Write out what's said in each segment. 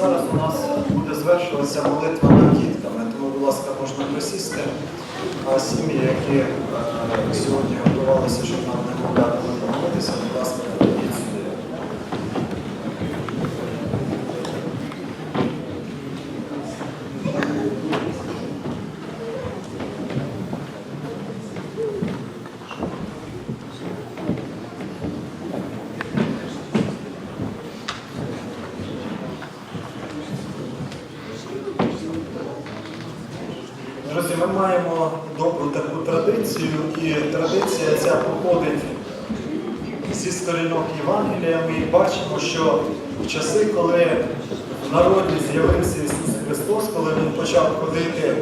Зараз у нас буде звершуватися молитва над дітками, тому, будь ласка, можна присісти. А сім'ї, які е, сьогодні готувалися, щоб нам не могли молитися, будь ласка, Друзі, ми маємо добру таку традицію, і традиція ця походить зі сторінок Євангелія. Ми бачимо, що в часи, коли в народі з'явився Ісус Христос, коли Він почав ходити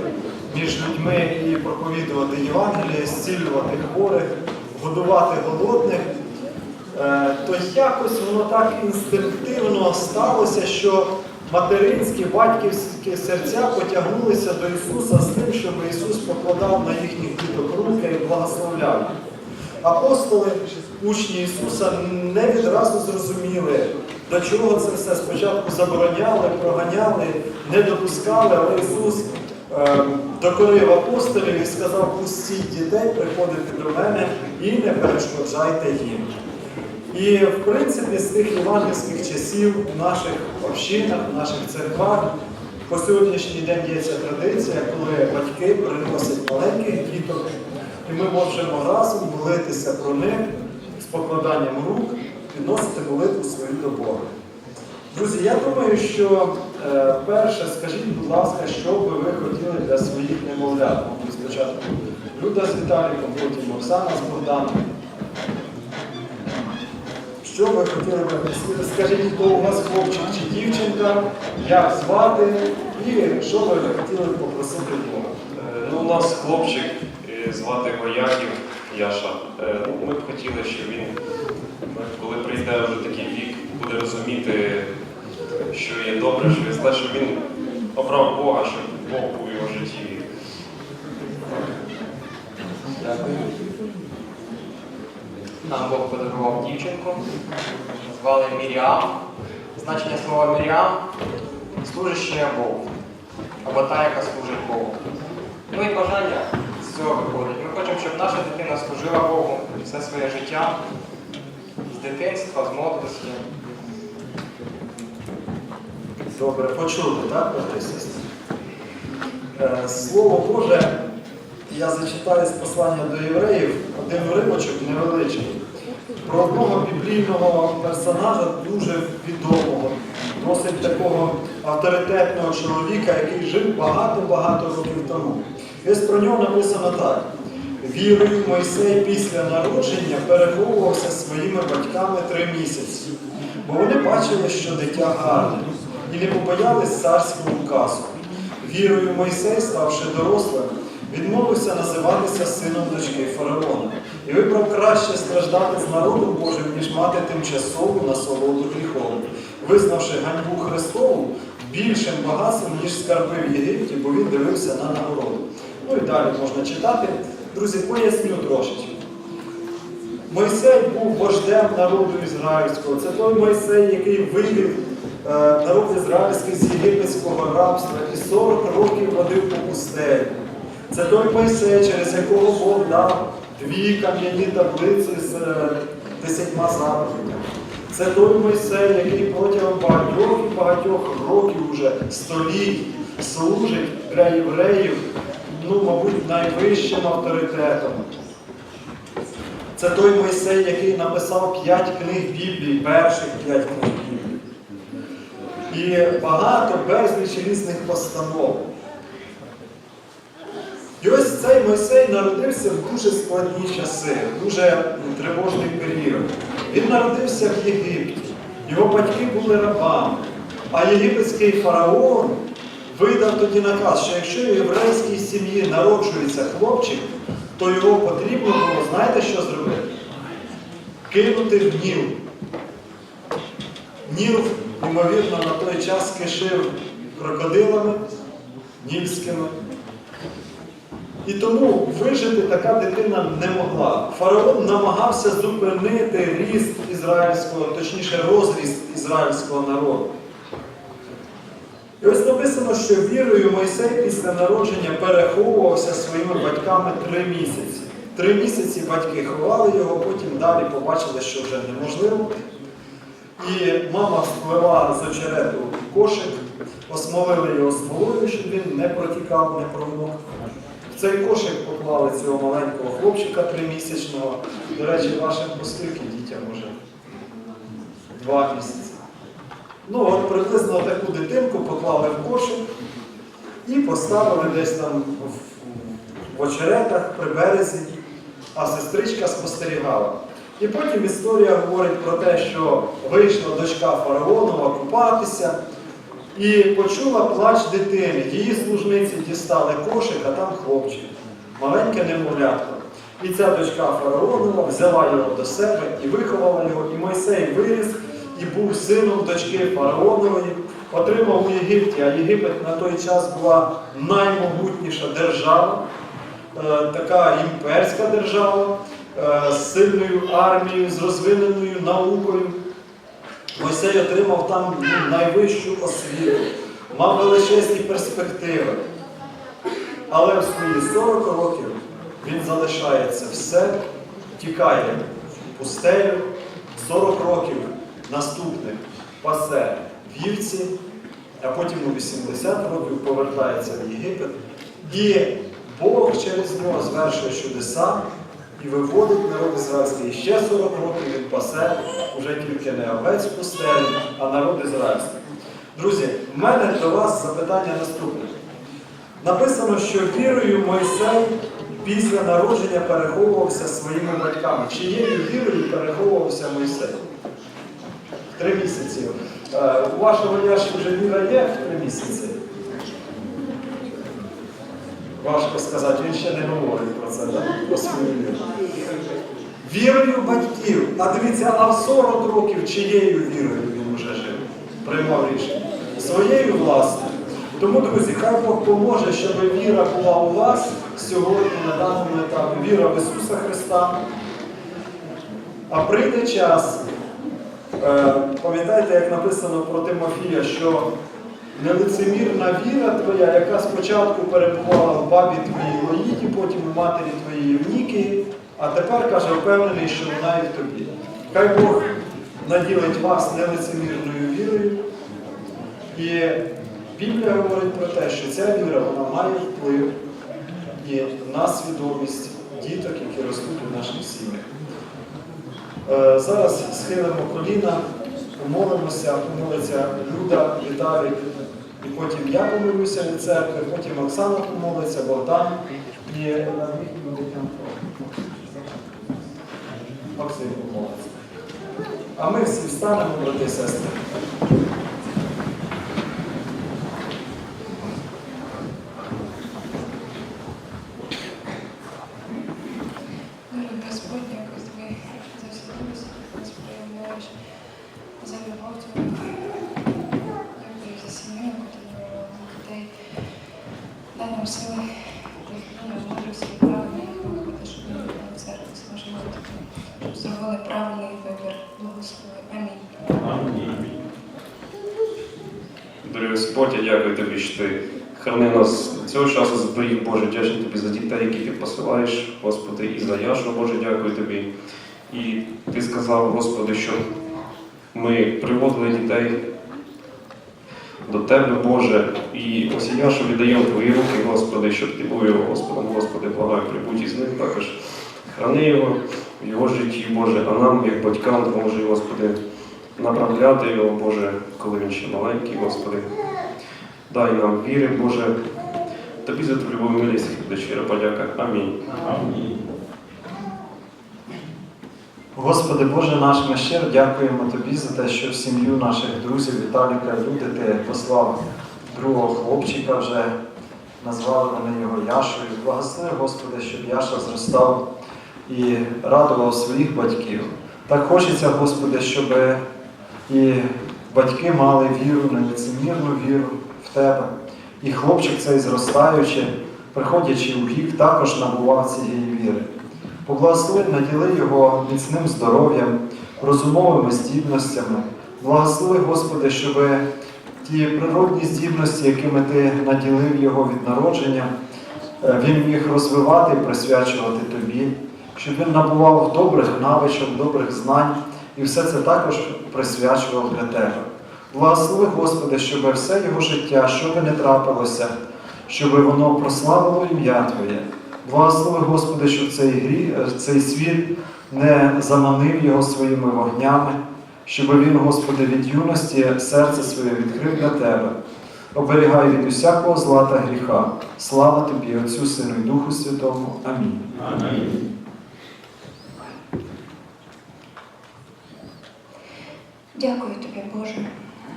між людьми і проповідувати Євангеліє, зцілювати хворих, годувати голодних, е, то якось воно так інстинктивно сталося, що материнські, батьківські серця потягнулися до Ісуса з тим, щоб Ісус покладав на їхніх діток руки і благословляв. Апостоли, учні Ісуса, не відразу зрозуміли, до чого це все спочатку забороняли, проганяли, не допускали, але Ісус е, докорив апостолів і сказав, пустіть дітей приходити до мене і не перешкоджайте їм. І в принципі з тих євангельських часів у наших общинах, в наших церквах по сьогоднішній день є ця традиція, коли батьки приносять маленьких діток, і ми можемо разом молитися про них з покладанням рук, підносити молитву свою до Бога. Друзі, я думаю, що е, перше, скажіть, будь ласка, що би ви хотіли для своїх немовлят? Спочатку Люда з Віталіком, потім Оксана з Богданом. Що ви хотіли б? Скажіть, хто у вас хлопчик чи дівчинка, як звати і що ви хотіли б попросити Бога? Е, Ну, у нас хлопчик, е, звати його Яків Яша. Е, ну, Ми б хотіли, щоб він, коли прийде вже такий вік, буде розуміти, що є добре, що є зле, щоб він обрав Бога, щоб Бог був у його житті. Дякую. Нам Бог подарував дівчинку, звали Міріам. Значення слова Міріам служаща Богу, або та, яка служить Богу. Ну і бажання з цього виходить. Ми хочемо, щоб наша дитина служила Богу все своє життя, з дитинства, з молодості. Добре, почули, так, брати сестри? Е, Слово Боже, я зачитаю з послання до євреїв один уривочок невеличкий. Про одного біблійного персонажа дуже відомого, досить такого авторитетного чоловіка, який жив багато-багато років тому. І ось про нього написано так. Вірою Мойсей після народження переховувався своїми батьками три місяці, бо вони бачили, що дитя гарне, і не побоялись царського указу. Вірою Мойсей, ставши дорослим, відмовився називатися сином дочки фараона і вибрав краще страждати з народом Божим, ніж мати тимчасову насолоду гріхом, визнавши ганьбу Христову більшим багатством, ніж скарби в Єгипті, бо він дивився на нагороду. Ну і далі можна читати. Друзі, поясню трошечки. Мойсей був вождем народу ізраїльського. Це той Мойсей, який вивів е, народ ізраїльський з єгипетського рабства і 40 років водив по пустелі. Це той Мойсей, через якого Бог дав дві кам'яні таблиці з е, десятьма заповідями. Це той Мойсей, який протягом багатьох і багатьох років уже століть служить для євреїв, ну, мабуть, найвищим авторитетом. Це той Мойсей, який написав п'ять книг Біблії, перших п'ять книг Біблії. І багато безліч різних постанов. І ось цей Мойсей народився в дуже складні часи, в дуже тривожний період. Він народився в Єгипті. Його батьки були рабами. А єгипетський фараон видав тоді наказ, що якщо в єврейській сім'ї народжується хлопчик, то його потрібно було, знаєте, що зробити? Кинути в Ніл. Ніл, ймовірно, на той час кишив крокодилами нільськими. І тому вижити така дитина не могла. Фараон намагався зупинити ріст ізраїльського, точніше розріст ізраїльського народу. І ось написано, що вірою Мойсей після народження переховувався своїми батьками три місяці. Три місяці батьки ховали його, потім далі побачили, що вже неможливо. І мама впливала з очерету кошик, осмолили його смолою, щоб він не протікав, не промок. Цей кошик поклали цього маленького хлопчика тримісячного. До речі, вашим по дітям може? Два місяці. Ну, от приблизно таку дитинку поклали в кошик і поставили десь там в очеретах при березі, а сестричка спостерігала. І потім історія говорить про те, що вийшла дочка фараонова купатися і почула плач дитини. Її служниці дістали кошик, а там хлопчик, маленьке немовлятко. І ця дочка фараонова взяла його до себе і виховала його, і Мойсей виріс і був сином дочки фараонової, отримав у Єгипті, а Єгипет на той час була наймогутніша держава, е, така імперська держава е, з сильною армією, з розвиненою наукою. Мойсей отримав там ну, найвищу освіту, мав величезні перспективи. Але в свої 40 років він залишається все, тікає в пустелю, 40 років наступних пасе вівці, а потім у 80 років повертається в Єгипет. І Бог через нього звершує чудеса і виводить народ ізраїльський. І ще 40 років він пасе уже тільки не овець в пустелі, а народ ізраїльський. Друзі, в мене до вас запитання наступне. Написано, що вірою Мойсей після народження переховувався своїми батьками. Чиєю вірою переховувався Мойсей? Три місяці. Е, У вашого Яші вже віра є в три місяці? Важко сказати, він ще не говорить про це, так? про свою віру. Вірою батьків. А дивіться, а в 40 років чиєю вірою він вже жив? Приймав рішення. Своєю власною. Тому, друзі, хай Бог поможе, щоб віра була у вас сьогодні на даному етапі. Віра в Ісуса Христа. А прийде час, е, пам'ятаєте, як написано про Тимофія, що нелицемірна віра твоя, яка спочатку перебувала в бабі твоїй Лоїді, потім у матері твоєї Вніки, а тепер каже, впевнений, що вона і в тобі. Хай Бог наділить вас нелицемірною вірою. І Біблія говорить про те, що ця віра вона має вплив і на свідомість діток, які ростуть у наших сім'ях. Е, Зараз схилимо коліна, помолимося, помолиться Люда, Віталік, і потім я помилюся від церкви, потім Оксана помолиться, Богдан і Максим помолиться. А ми всі встанемо, брати сестри. Дорогой Господь, дякую тобі за всі милості, які нас проявляєш, за любов твою. Дякую за сім'ю, яку ти дарувала нам дітей. Дай нам сили, ну, мудрості і правильно їх виховати, щоб ми на церкві служили тобі, щоб зробили правильний вибір. Благослови. Амінь. Дорогий Господь, я дякую тобі, що ти храни нас до цього часу зберіг, Боже, вдячний тобі за дітей, які ти посилаєш, Господи, і за Яшу, Боже, дякую тобі. І ти сказав, Господи, що ми приводили дітей до Тебе, Боже, і ось Яшу віддаємо Твої руки, Господи, щоб ти був його Господом, Господи, благаю, прибудь із них також. Храни його в його житті, Боже, а нам, як батькам, допоможи, Господи, направляти його, Боже, коли він ще маленький, Господи. Дай нам віри, Боже. Тобі за твою милість щира подяка. Амінь. Господи Боже наш, ми щиро дякуємо Тобі за те, що в сім'ю наших друзів Віталіка Люди ти послав другого хлопчика вже, назвали вони його Яшою. Благослови, Господи, щоб Яша зростав і радував своїх батьків. Так хочеться, Господи, щоб і батьки мали віру, нелицемірну віру в Тебе. І хлопчик цей зростаючи, приходячи у вік, також набував цієї віри. Поблагослови, наділи його міцним здоров'ям, розумовими здібностями. Благослови, Господи, щоб ті природні здібності, якими ти наділив його від народження, е, він міг розвивати і присвячувати тобі, щоб він набував добрих навичок, добрих знань, і все це також присвячував для тебе. Благослови, Господи, щоб все його життя, що би не трапилося, щоб воно прославило ім'я Твоє. Благослови, Господи, щоб цей гріх, е, цей світ не заманив його своїми вогнями, щоб він, Господи, від юності серце своє відкрив для Тебе. Оберігай від усякого зла та гріха. Слава Тобі, Отцю, Сину і Духу Святому. Амінь. Дякую тобі, Боже,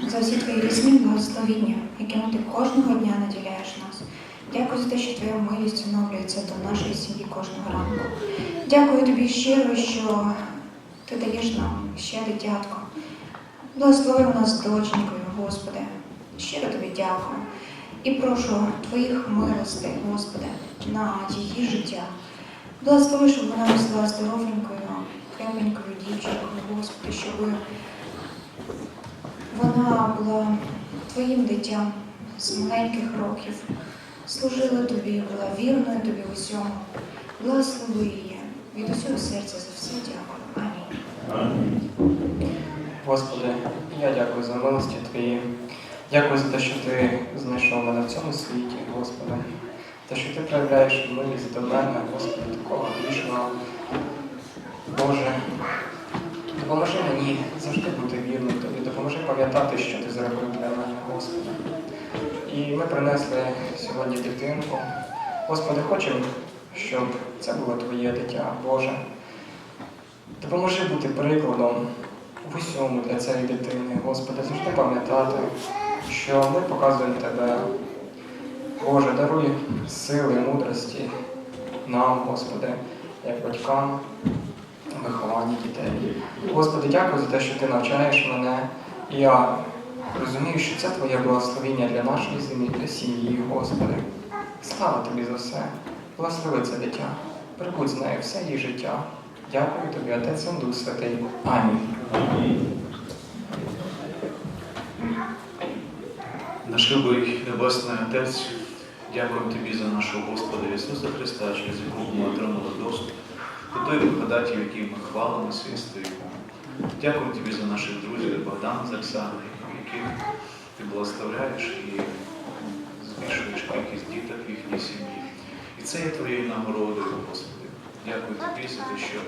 за всі твої різні благословіння, якими ти кожного дня наділяєш нас. Дякую за те, що твоя милість оновлюється до нашої сім'ї кожного ранку. Дякую тобі щиро, що ти даєш нам ще дитятко. Благослови нас доченькою, Господи. Щиро тобі дякую. І прошу твоїх милостей, Господи, на її життя. Благослови, щоб вона росла здоровенькою, крепенькою дівчинкою, Господи, щоб вона була твоїм дитям з маленьких років, служила тобі, була вірною тобі в усьому. Благослови її від усього серця за все дякую. Амінь. Господи, я дякую за милості Твої. Дякую за те, що Ти знайшов мене в цьому світі, Господи. Те, що Ти проявляєш милість до мене, Господи, такого грішного. Боже, допоможи мені завжди бути вірним Тобі, допоможи пам'ятати, що Ти зробив для мене, Господи. І ми принесли сьогодні дитинку. Господи, хочемо, щоб це було Твоє дитя, Боже. Допоможи бути прикладом в усьому для цієї дитини, Господи, завжди пам'ятати, що ми показуємо Тебе. Боже, даруй сили, мудрості нам, Господи, як батькам, в вихованні дітей. Господи, дякую за те, що Ти навчаєш мене. Я розумію, що це Твоє благословіння для нашої землі, для сім'ї, Господи. Слава Тобі за все. Благослови це дитя. Прибудь з нею все її життя. Дякую тобі, Отець і Дух Святий. Амінь. Наш любий Небесний Отець, дякуємо Тобі за нашого Господа Ісуса Христа, через якого ми отримали доступ до той благодаті, в якій ми хвалимося і стоїмо. Дякуємо Тобі за наших друзів Богдана з Оксаною, яких ти благословляєш і збільшуєш кількість діток в їхній сім'ї. І це є твоєю нагородою, Господи. Дякую Тобі за те, що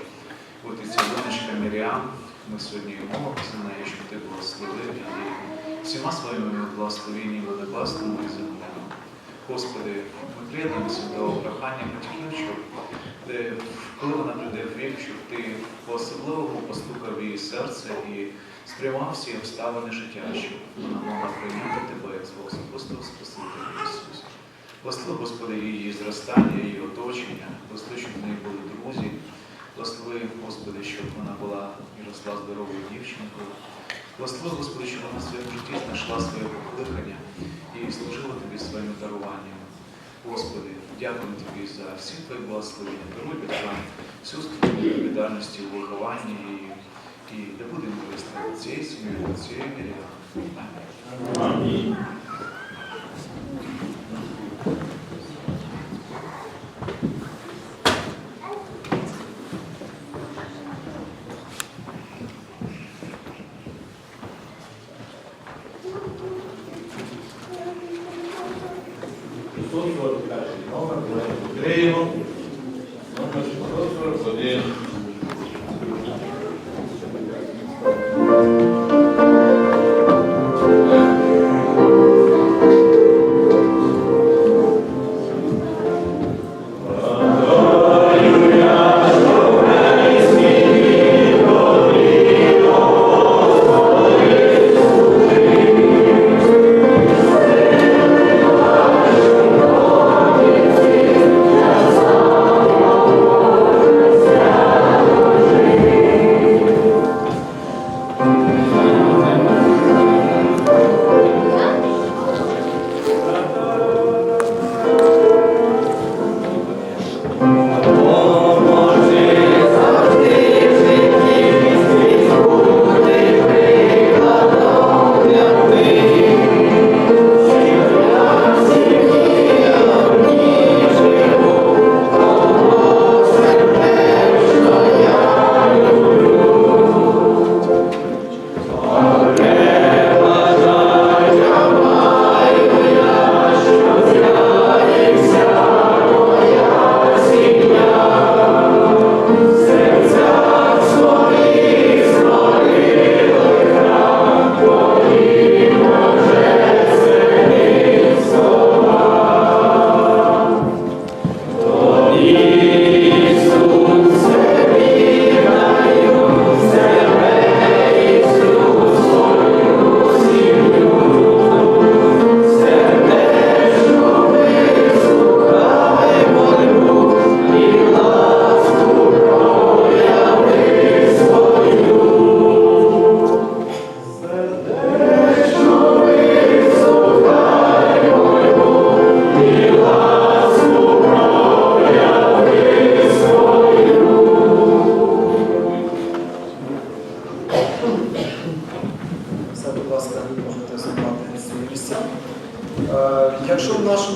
от і ця донечка Міріам, ми сьогодні молимося за неї, щоб ти благословив її всіма своїми благословеннями небесними і земними. Господи, ми приєднуємося до прохання батьків, щоб е, коли вона прийде в вік, щоб ти по-особливому постукав її серце і сприймав всі обставини життя, щоб вона могла прийняти тебе як свого особистого Спасителя Ісуса. Благослови, Господи, її зростання, її оточення, благослови, щоб в неї були друзі. Благослови, Господи, щоб вона була і росла здоровою дівчинкою. Благослови, Господи, щоб вона в своєму житті знайшла своє покликання і служила Тобі своїми даруваннями. Господи, дякую Тобі за всі Твої благословення. Даруй батькам всю ступінь відповідальності у вихованні і, і де будемо вистави цієї сім'ї, цієї мірі. Амінь.